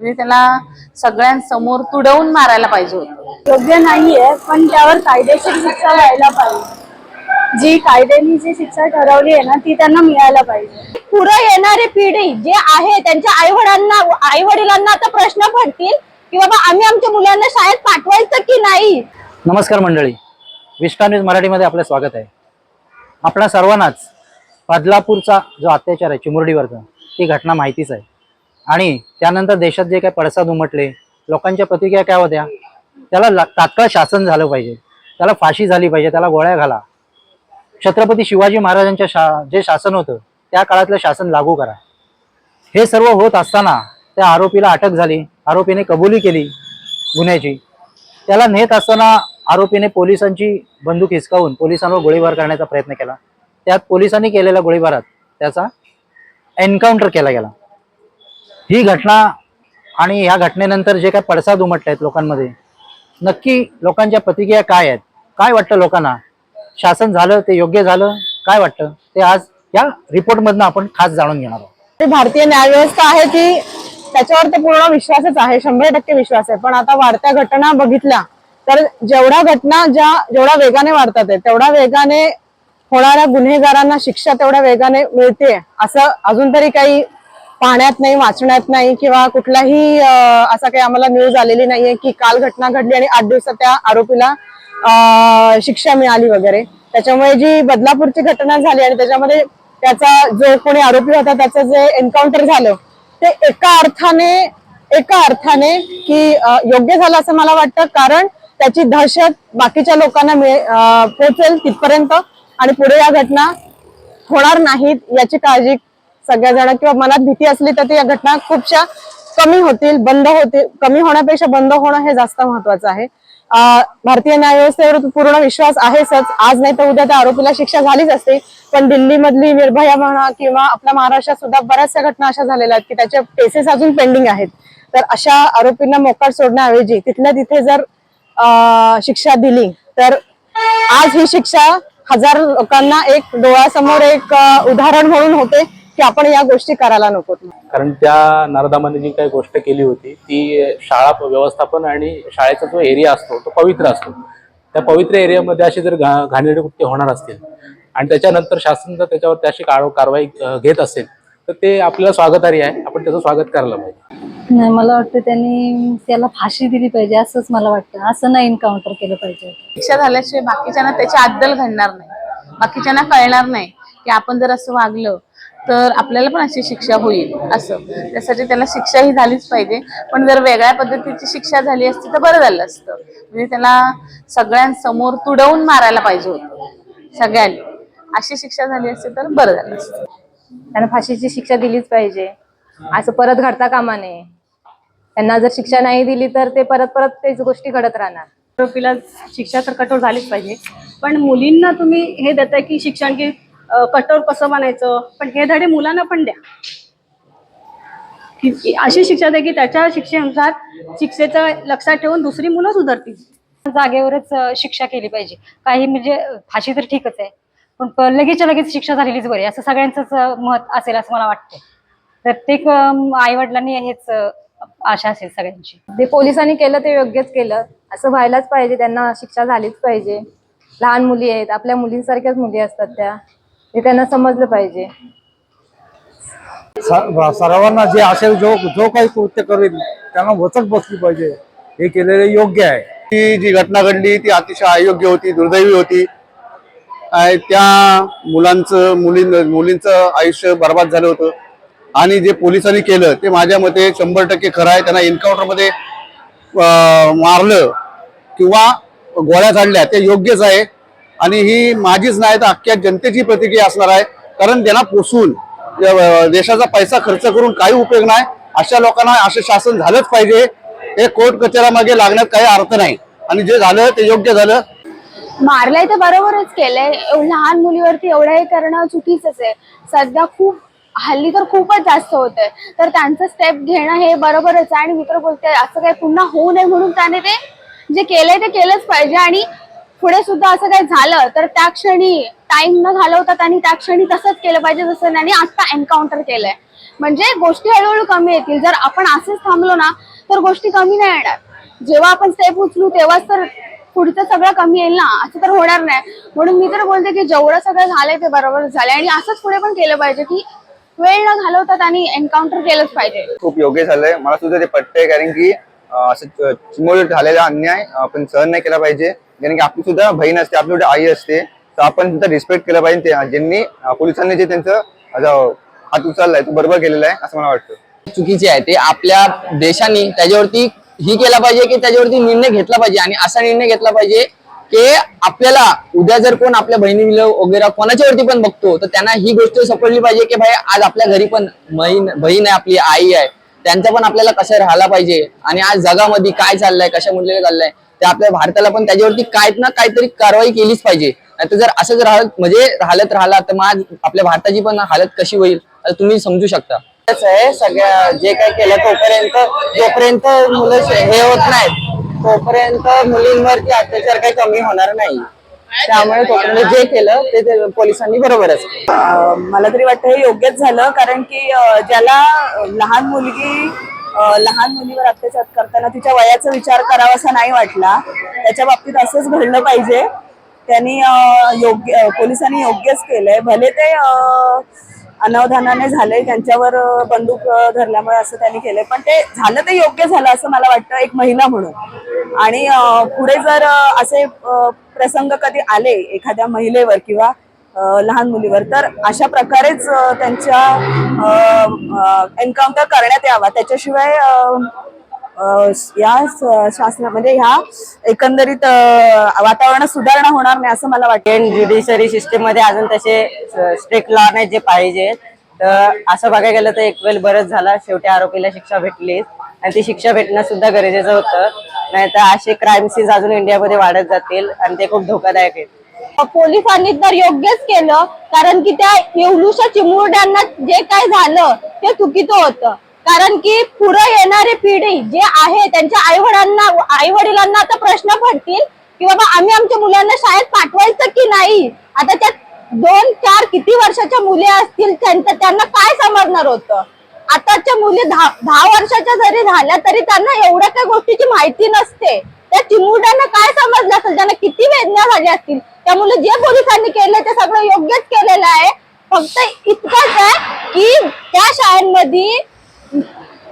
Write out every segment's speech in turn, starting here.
म्हणजे त्याला सगळ्यांसमोर तुडवून मारायला पाहिजे होतं. योग्य नाहीये पण त्यावर कायदेशीर शिक्षा व्हायला पाहिजे. जी कायद्याने जी शिक्षा ठरवली आहे ना ती त्यांना मिळायला पाहिजे. पुढे येणारी पिढी जे आहे त्यांच्या आई वडिलांना आई वडिलांना आता प्रश्न पडतील की बाबा आम्ही आमच्या मुलांना शाळेत पाठवायचं की नाही? नमस्कार मंडळी. विस्टा न्यूज मराठीमध्ये आपलं स्वागत आहे. आपल्या सर्वांनाच बदलापूरचा जो अत्याचार आहे चिमुरडीवरचा ती घटना माहितीच आहे. आणि त्यानंतर देशात जे काही पडसाद उमटले लोकांच्या प्रतिक्रिया काय होत्या? त्याला तात्काळ शासन झालं पाहिजे. त्याला फाशी झाली पाहिजे त्याला गोळ्या घाला. छत्रपती शिवाजी महाराजांच्या शा जे शासन होतं त्या काळातलं शासन लागू करा. हे सर्व होत असताना त्या आरोपीला अटक झाली. आरोपीने कबुली केली गुन्ह्याची. त्याला नेत असताना आरोपीने पोलिसांची बंदूक हिसकावून पोलिसांवर गोळीबार करण्याचा प्रयत्न केला. त्यात पोलिसांनी केलेल्या गोळीबारात त्याचा एन्काउंटर केला गेला. ही घटना आणि ह्या घटनेनंतर जे काय पडसाद उमटले आहेत लोकांमध्ये नक्की लोकांच्या प्रतिक्रिया काय आहेत? काय वाटतं लोकांना? शासन झालं ते योग्य झालं? काय वाटतं? ते आज या रिपोर्टमधनं आपण खास जाणून घेणार आहोत. ते भारतीय न्यायव्यवस्था आहे की त्याच्यावर तर पूर्ण विश्वासच आहे शंभर टक्के विश्वास आहे. पण आता वाढत्या घटना बघितल्या तर जेवढ्या घटना ज्या जेवढ्या वेगाने वाढतात आहे, तेवढ्या वेगाने होणाऱ्या गुन्हेगारांना शिक्षा तेवढ्या वेगाने मिळते असं अजून तरी काही पाहण्यात नाही वाचण्यात नाही किंवा कुठलाही असा काही आम्हाला न्यूज आलेली नाहीये की काल घटना घडली आणि आठ दिवसात त्या आरोपीला शिक्षा मिळाली वगैरे. त्याच्यामुळे जी बदलापूरची घटना झाली आणि त्याच्यामध्ये त्याचा जो कोणी आरोपी होता त्याचं जे एन्काउंटर झालं ते एका अर्थाने एका अर्थाने की योग्य झालं असं मला वाटतं. कारण त्याची दहशत बाकीच्या लोकांना पोहोचेल तिथपर्यंत आणि पुढे या घटना होणार नाहीत याची काळजी सगळ्या जण किंवा मनात भीती असली तर या घटना खूपशा कमी होतील बंद होतील कमी होण्यापेक्षा बंद होणं हे जास्त महत्वाचं आहे. भारतीय न्यायव्यवस्थेवर पूर्ण विश्वास आहेच आज नाही तर उद्या त्या आरोपीला शिक्षा झालीच असते. पण दिल्ली मधली निर्भया म्हणा किंवा आपल्या महाराष्ट्रात सुद्धा बऱ्याचशा घटना अशा झालेल्या आहेत की त्याचे केसेस अजून पेंडिंग आहेत. तर अशा आरोपींना मोकाट सोडण्याऐवजी तिथल्या तिथे जर शिक्षा दिली तर आज ही शिक्षा हजार लोकांना एक डोळ्यासमोर एक उदाहरण म्हणून होते. की आपण या गोष्टी करायला नको. कारण त्या नरदामाने जी काही गोष्ट केली होती ती शाळा व्यवस्थापन आणि शाळेचा जो एरिया असतो तो पवित्र असतो. त्या पवित्र एरियामध्ये असे जर घा घाणेरडे कृत्य होणार असतील आणि त्याच्यानंतर शासन जर त्याच्यावर त्याची कार कारवाई घेत असेल तर ते आपल्याला स्वागतार्ह आहे. आपण त्याचं स्वागत करायला पाहिजे. नाही मला वाटतं त्यांनी त्याला फाशी दिली पाहिजे असंच मला वाटतं. असं नाही एन्काउंटर केलं पाहिजे. शिक्षा झाल्याशिवाय बाकीच्यांना त्याची अद्दल घडणार नाही. बाकीच्यांना कळणार नाही की आपण जर असं वागलं तर आपल्याला पण अशी शिक्षा होईल असं. त्यासाठी त्याला शिक्षा ही झालीच पाहिजे. पण जर वेगळ्या पद्धतीची शिक्षा झाली असती तर बरं झालं असतं. म्हणजे त्याला सगळ्यांसमोर तुडवून मारायला पाहिजे होतं. सगळ्यांनी. अशी शिक्षा झाली असती तर बरं झालं असतं. त्यांना फाशीची शिक्षा दिलीच पाहिजे. असं परत घडता कामा नये. त्यांना जर शिक्षा नाही दिली तर ते परत परत तेच गोष्टी घडत राहणार. आरोपीला शिक्षा तर कठोर झालीच पाहिजे. पण मुलींना तुम्ही हे देताय की शिक्षण की अं, कठोर कसं बनायचं? पण हे धडे मुलांना पण द्या. अशी शिक्षा द्या की त्याच्या शिक्षेनुसार शिक्षेचं लक्षात ठेवून दुसरी मुलं सुधारतील. जागेवरच शिक्षा केली पाहिजे. काही म्हणजे फाशी तर ठीकच आहे. पण लगेचच्या लगेच शिक्षा झालेलीच बरी असं सगळ्यांचंच मत असेल असं मला वाटतं. प्रत्येक आई वडिलांनी हेच आशा असेल सगळ्यांची. जे पोलिसांनी केलं ते योग्यच केलं. असं व्हायलाच पाहिजे. त्यांना शिक्षा झालीच पाहिजे. लहान मुली आहेत. आपल्या मुलींसारख्याच मुली असतात त्या. हे त्यांना समजलं पाहिजे. सर्वांना जे असेल जो जो काही कृत्य करेल त्यांना वचक बसली पाहिजे. हे केलेले योग्य आहे. ती जी घटना घडली ती अतिशय अयोग्य होती दुर्दैवी होती. आणि त्या मुलांचं मुलीं मुलींचं आयुष्य बर्बाद झालं होतं. आणि जे पोलिसांनी केलं ते माझ्या मते शंभर टक्के खरं आहे. त्यांना एन्काउंटरमध्ये मारलं किंवा गोळ्या झाडल्या ते योग्यच आहे. आणि ही माझीच नाही तर अख्ख्या जनतेची प्रतिक्रिया असणार आहे. कारण त्यांना पोसून देशाचा पैसा खर्च करून काही उपयोग नाही. अशा लोकांना असं शासन झालंच पाहिजे. हे कोर्ट कचेऱ्यामागे लागण्यात काही अर्थ नाही. आणि जे झालं ते योग्य झालं. मारलंय तर बरोबरच केलंय. लहान मुलीवरती एवढं हे करणं चुकीचंच आहे. सध्या खूप हल्ली तर खूपच जास्त होत आहे तर त्यांचं स्टेप घेणं हे बरोबरच आहे. आणि मी तर बोलते असं काही पुन्हा होऊ नये म्हणून त्याने ते जे केलंय ते केलंच पाहिजे. आणि पुढे सुद्धा असं काही झालं तर त्या क्षणी टाइम न घालवता त्यांनी त्या क्षणी तसंच केलं पाहिजे जसं त्यांनी आता एन्काउंटर केलंय. म्हणजे गोष्टी हळूहळू कमी येतील. जर आपण असेच थांबलो ना तर गोष्टी कमी नाही येणार. जेव्हा आपण स्टेप उचलू तेव्हाच तर पुढचं सगळं कमी येईल ना. असं तर होणार नाही. म्हणून मी तर बोलते की जेवढं सगळं झालंय ते बरोबर झालंय. आणि असंच पुढे पण केलं पाहिजे की वेळ न घालवता त्यांनी एन्काउंटर केलंच पाहिजे. खूप योग्य झालंय. मला सुद्धा ते पटतंय कारण की असं च- झालेला अन्याय आपण सहन नाही केला पाहिजे. कारण की आपली सुद्धा बहीण असते आपली सुद्धा आई असते तर आपण सुद्धा रिस्पेक्ट केलं पाहिजे ते- ज्यांनी पोलिसांनी जे त्यांचं हात उचललाय तो बरोबर केलेला आहे असं मला वाटतं. चुकीचे आहे ते आपल्या देशाने त्याच्यावरती ही केला पाहिजे की त्याच्यावरती निर्णय घेतला पाहिजे आणि असा निर्णय घेतला पाहिजे की आपल्याला उद्या जर कोण आपल्या बहिणी वगैरे कोणाच्यावरती पण बघतो तर त्यांना ही गोष्ट सापडली पाहिजे की भाई आज आपल्या घरी पण बहीण बहीण आहे आपली आई आहे त्यांचा पण आपल्याला कसं राहायला पाहिजे आणि आज जगामध्ये काय चाललंय कशा कशामुळे चाललंय ते आपल्या भारताला पण त्याच्यावरती काय ना काहीतरी कारवाई केलीच पाहिजे. नाहीतर जर असंच राहत म्हणजे राहत राहिला तर मग आपल्या भारताची पण हालत कशी होईल तुम्ही समजू शकता. आहे सगळ्या जे काय केलं तोपर्यंत जोपर्यंत मुलं हे होत नाहीत तोपर्यंत मुलींवरती अत्याचार काही कमी होणार नाही. त्यामुळे तोपर्यंत जे केलं ते ते पोलिसांनी बरोबरच. मला तरी वाटतं हे योग्यच झालं कारण की ज्याला लहान मुलगी लहान मुलीवर अत्याचार करताना तिच्या वयाचा विचार करावा असा नाही वाटला. त्याच्या बाबतीत असंच घडलं पाहिजे. त्यांनी योग्य पोलिसांनी योग्यच केलंय. भले ते अनावधानाने झाले त्यांच्यावर बंदूक धरल्यामुळे असं त्यांनी केलंय. पण ते झालं ते योग्य झालं असं मला वाटतं एक महिला म्हणून. आणि पुढे जर असे प्रसंग कधी आले एखाद्या महिलेवर किंवा लहान मुलीवर. तर अशा प्रकारेच त्यांच्या एन्काउंटर करण्यात यावा. त्याच्याशिवाय या शासना म्हणजे ह्या एकंदरीत वातावरणात सुधारणा होणार नाही असं मला वाटतं. ज्युडिशरी सिस्टीममध्ये अजून तसे स्ट्रिक्ट लॉ नाही जे पाहिजे. तर असं बघायला गेलं तर एक वेळ बरंच झाला. शेवटी आरोपीला शिक्षा भेटली आणि ती शिक्षा भेटणं सुद्धा गरजेचं होतं. नाहीतर असे क्राईम अजून इंडियामध्ये वाढत जातील. आणि ते खूप धोकादायक आहेत. पोलिसांनी तर योग्यच केलं कारण की त्या येवलूच्या चिमुरड्यांना जे काय झालं ते चुकीचं होतं. कारण की पुढे येणारी पिढी जे आहे त्यांच्या आई वडिलांना आई वडिलांना आता प्रश्न पडतील की बाबा आम्ही आमच्या मुलांना शाळेत पाठवायचं की नाही? आता त्या दोन चार किती वर्षाच्या मुली असतील त्यांचं त्यांना काय समजणार होतं? आताच्या मुली दहा दहा वर्षाच्या जरी झाल्या तरी त्यांना एवढ्या काही गोष्टीची माहिती नसते. त्या चिमुरड्यांना काय समजलं असेल? त्यांना किती वेदना झाल्या असतील? त्यामुळे जे पोलिसांनी केलं ते सगळं योग्यच केलेलं आहे. फक्त इतकंच आहे की त्या शाळांमध्ये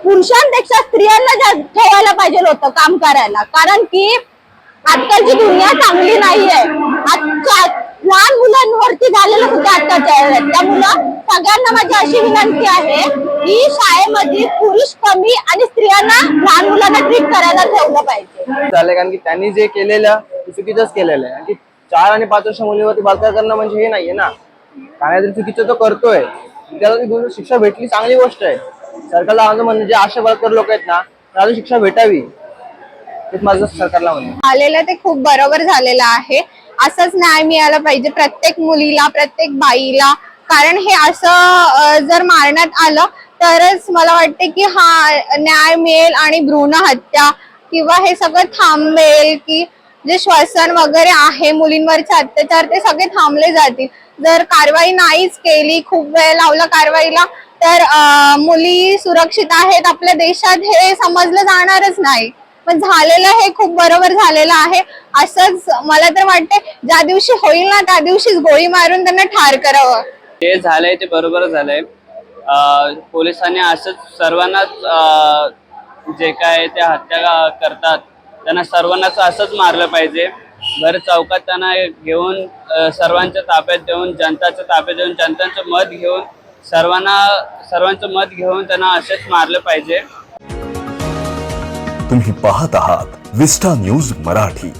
पुरुषांपेक्षा स्त्रियांना जास्त ठेवायला पाहिजे होतं काम करायला. कारण की आजकालची दुनिया चांगली नाहीये. आज लहान मुलांवरती झालेलं सुद्धा आजकालच्या त्या त्यामुळं सगळ्यांना माझी अशी विनंती आहे की शाळेमध्ये पुरुष कमी आणि स्त्रियांना लहान मुलांना ट्रीट करायला ठेवलं पाहिजे. झालंय कारण की त्यांनी जे केलेलं ते चुकीचंच केलेलं आहे. आणि चार आणि पाच वर्ष मुलीवरती बलात्कार करणं म्हणजे हे नाहीये ना. काहीतरी चुकीचं तो करतोय. त्याला शिक्षा भेटली चांगली गोष्ट आहे. सरकारला माझं म्हणणं जे असे बलात्कार लोक आहेत ना त्यांना अजून शिक्षा भेटावी. माझं सरकारला म्हणणं आहे. झालेलं ते खूप बरोबर झालेलं आहे. असंच न्याय मिळाला पाहिजे. प्रत्येक मुलीला प्रत्येक बाईला कारण हे असं जर मारण्यात आलं तरच मला वाटते की हा न्याय मिळेल आणि भ्रूण हत्या किंवा हे सगळं थांबेल की जे श्वसन वगैरे आहे मुलींवरचे अत्याचार ते सगळे थांबले जातील. जर कारवाई नाहीच केली खूप वेळ लावला कारवाईला तर मुली सुरक्षित आहेत आपल्या देशात हे समजलं जाणारच नाही. पण झालेलं हे खूप बरोबर झालेलं आहे. असंच मला तर वाटते ज्या दिवशी होईल ना त्या दिवशीच गोळी मारून त्यांना ठार करावं. जे झालंय ते बरोबर झालंय. पोलिसांनी असंच सर्वांनाच जे काय ते हत्या करतात त्यांना सर्वांनाच असंच मारलं पाहिजे. भर चौकात त्यांना घेऊन सर्वांच्या ताब्यात देऊन जनताच्या ताब्यात देऊन जनतांचं मत घेऊन सर्वांना सर्वांचं मत घेऊन त्यांना असेच मारलं पाहिजे. तुम्ही पाहत आहात विस्टा न्यूज मराठी.